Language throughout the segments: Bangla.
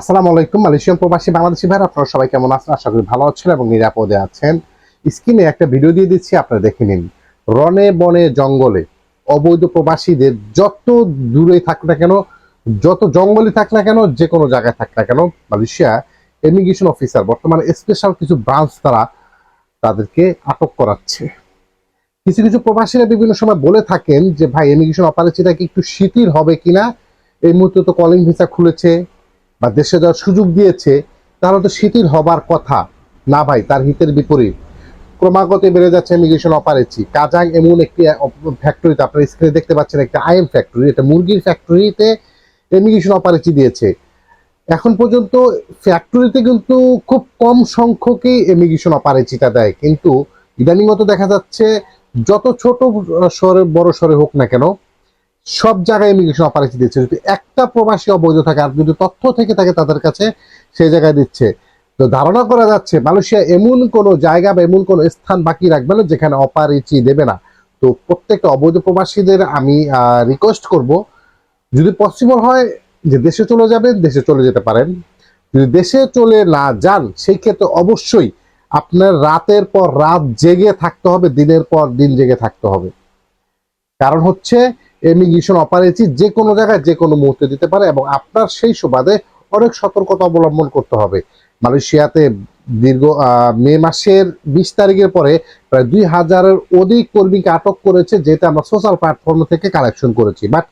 আসসালামু আলাইকুম, মালয়েশিয়ান প্রবাসী বাংলাদেশি ভাই আপনারা সবাই কেমন আছেন? আশা করি ভালো আছেন এবং নিরাপদে আছেন। স্ক্রিনে একটা ভিডিও দিয়ে দিচ্ছি, আপনারা দেখে নিন। রনে বনে জঙ্গলে অবৈধ প্রবাসীদের যত দূরে থাক না কেন, যত জঙ্গলে থাক না কেন, যে কোনো জায়গায় থাক না কেন, মালয়েশিয়া ইমিগ্রেশন অফিসার বর্তমানে স্পেশাল কিছু ব্রাঞ্চ তারা তাদেরকে আটক করাচ্ছে। কিছু কিছু প্রবাসীরা বিভিন্ন সময় বলে থাকেন যে, ভাই ইমিগ্রেশন অপারেশনটা কি একটু শিথিল হবে কিনা? এই মুহূর্তে তো কলিং ভিসা খুলেছে। বা দেশে যাওয়ার সুযোগ দিয়েছে, তাহলে তো শিথিল হবার কথা। না ভাই, তার হিতের বিপরীত। ক্রমাগত বেড়ে যাচ্ছে ইমিগ্রেশন অপারেচি কাজাং এমন একটি ফ্যাক্টরিতে আপনার স্ক্রিনে দেখতে পাচ্ছেন, একটা আইএম ফ্যাক্টরি এটা মুরগির ফ্যাক্টরিতে ইমিগ্রেশন অপারেচি দিয়েছে। এখন পর্যন্ত ফ্যাক্টরিতে কিন্তু খুব কম সংখ্যকই ইমিগ্রেশন অপারেচিটা দেয়। কিন্তু ইদানিংগত দেখা যাচ্ছে, যত ছোট শহরে বড় শহরে হোক না কেন সব জায়গায় ইমিগ্রেশন অপারেশন দিচ্ছে। যদি একটা প্রবাসী অবৈধ থাকে আর যদি তথ্য থেকে থাকে তাদের কাছে সেই জায়গায় দিচ্ছে। তো ধারণা করা যাচ্ছে মালয়েশিয়া এমন কোন জায়গা বা এমন কোন স্থান বাকি রাখবে না যেখানে অপারেচি দেবে না। তো প্রত্যেকটা অবৈধ প্রবাসীদের আমি রিকোয়েস্ট করব, যদি পসিবল হয় যে দেশে চলে যাবেন, দেশে চলে যেতে পারেন। যদি দেশে চলে না যান, সেই ক্ষেত্রে অবশ্যই আপনার রাতের পর রাত জেগে থাকতে হবে, দিনের পর দিন জেগে থাকতে হবে। কারণ হচ্ছে ইমিগ্রেশন অপারেচি যে কোনো জায়গায় যে কোনো মুহূর্তে দিতে পারে এবং আপনার সেই সুবাদে অনেক সতর্কতা অবলম্বন করতে হবে। মালয়েশিয়াতে দীর্ঘ মে মাসের বিশ তারিখের পরে প্রায় দুই হাজারের অধিক কর্মীকে আটক করেছে যেটা আমরা সোশ্যাল প্ল্যাটফর্ম থেকে কালেকশন করেছি। বাট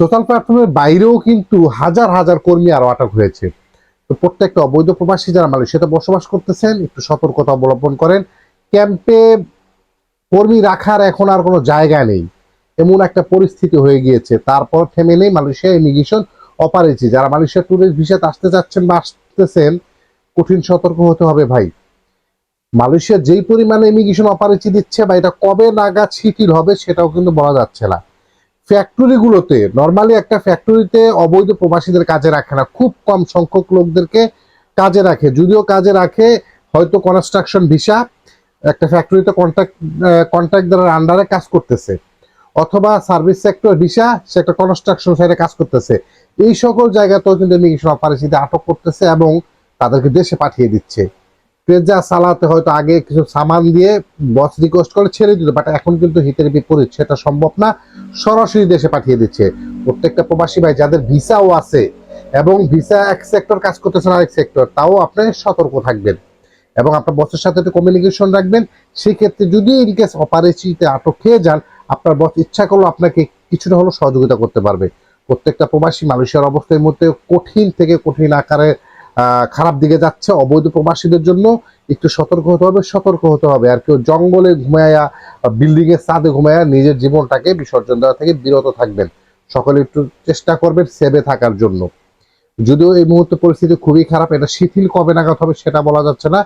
সোশ্যাল প্ল্যাটফর্মের বাইরেও কিন্তু হাজার হাজার কর্মী আরও আটক হয়েছে। তো প্রত্যেকটা অবৈধ প্রবাসী যারা মালয়েশিয়াতে বসবাস করতেছেন, একটু সতর্কতা অবলম্বন করেন। ক্যাম্পে কর্মী রাখার এখন আর কোনো জায়গা নেই। এমন একটা পরিস্থিতি হয়ে গিয়েছে। তারপর থেমে নেই মালয়েশিয়া ইমিগ্রেশন অপারেচি যারা মালয়েশিয়া ট্যুরিস্ট ভিসাতে আসতে যাচ্ছেন বা আসতেছেন, কঠিন সতর্ক হতে হবে ভাই। মালয়েশিয়া যেই পরিমাণে ইমিগ্রেশন অপারেচি দিচ্ছে বা এটা কবে নাগাদ শিথিল হবে সেটাও কিন্তু বলা যাচ্ছে না। ফ্যাক্টরিগুলোতে নর্মালি একটা ফ্যাক্টরিতে অবৈধ প্রবাসীদের কাজে রাখে না। খুব কম সংখ্যক লোকদেরকে কাজে রাখে। যদিও কাজে রাখে, হয়তো কনস্ট্রাকশন ভিসা একটা ফ্যাক্টরিতে কন্ট্রাক্ট কন্ট্রাক্টদারের আন্ডারে কাজ করতেছে। অথবা সার্ভিস সেক্টর, ভিসা সে একটা কনস্ট্রাকশন সাইডে কাজ করতেছে। এই সকল জায়গাতেও কিন্তু ইমিগ্রেশন অপারেশিতে আটক করতেছে এবং তাদেরকে দেশে পাঠিয়ে দিচ্ছে। পেজা সালাতে হয়তো আগে কিছু সামান দিয়ে বস রিকোয়েস্ট করে ছেড়ে দিত বাট এখন কিন্তু হিতের বিপরীত, সেটা সম্ভব না। সরাসরি দেশে পাঠিয়ে দিচ্ছে। প্রত্যেকটা প্রবাসী ভাই যাদের ভিসাও আছে এবং ভিসা এক সেক্টর কাজ করতেছেন আরেক সেক্টর তাও আপনি সতর্ক থাকবেন এবং আপনার বসের সাথে একটু কমিউনিকেশন রাখবেন। সেই ক্ষেত্রে যদি ইনকেস অপারেশিতে আটক খেয়ে যান আপনার বস ইচ্ছা করলে আপনাকে কিছুটা হলেও সহযোগিতা করতে পারবে। প্রত্যেকটা প্রবাসী মালয়েশিয়ার অবস্থার মধ্যে কঠিন থেকে কঠিন আকারে খারাপ দিকে যাচ্ছে। অবৈধ প্রবাসীদের জন্য একটু সতর্ক হতে হবে, সতর্ক হতে হবে। আর কেউ জঙ্গলে ঘুমায়া বিল্ডিং এর ছাদে ঘুমায়া, নিজের জীবনটাকে বিসর্জন দেওয়া থেকে বিরত থাকবেন। সকলে একটু চেষ্টা করবেন সেভে থাকার জন্য। যদিও এই মুহূর্তে পরিস্থিতি খুবই খারাপ, এটা শিথিল কবে নাগাদ হবে সেটা বলা যাচ্ছে না।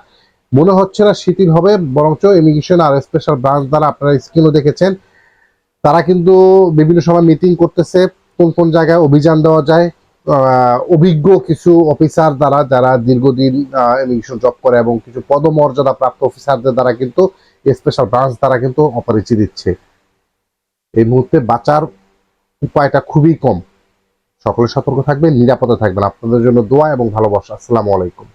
মনে হচ্ছে না শিথিল হবে, বরঞ্চ ইমিগ্রেশন আর স্পেশাল ব্রাঞ্চ দ্বারা আপনারা স্ক্রিনও দেখেছেন। তারা কিন্তু বিভিন্ন সময় মিটিং করতেছে, কোন কোন জায়গায় অভিযান দেওয়া যায় অভিজ্ঞ কিছু অফিসার দ্বারা, যারা দীর্ঘদিন ইমিগ্রেশন জব করে এবং কিছু পদমর্যাদা প্রাপ্ত অফিসারদের দ্বারা কিন্তু স্পেশাল ব্রাঞ্চ দ্বারা কিন্তু অপরিচি দিচ্ছে। এই মুহূর্তে বাঁচার উপায়টা খুবই কম। সকলে সতর্ক থাকবেন, নিরাপদে থাকবেন। আপনাদের জন্য দোয়া এবং ভালোবাসা। আসসালামু আলাইকুম।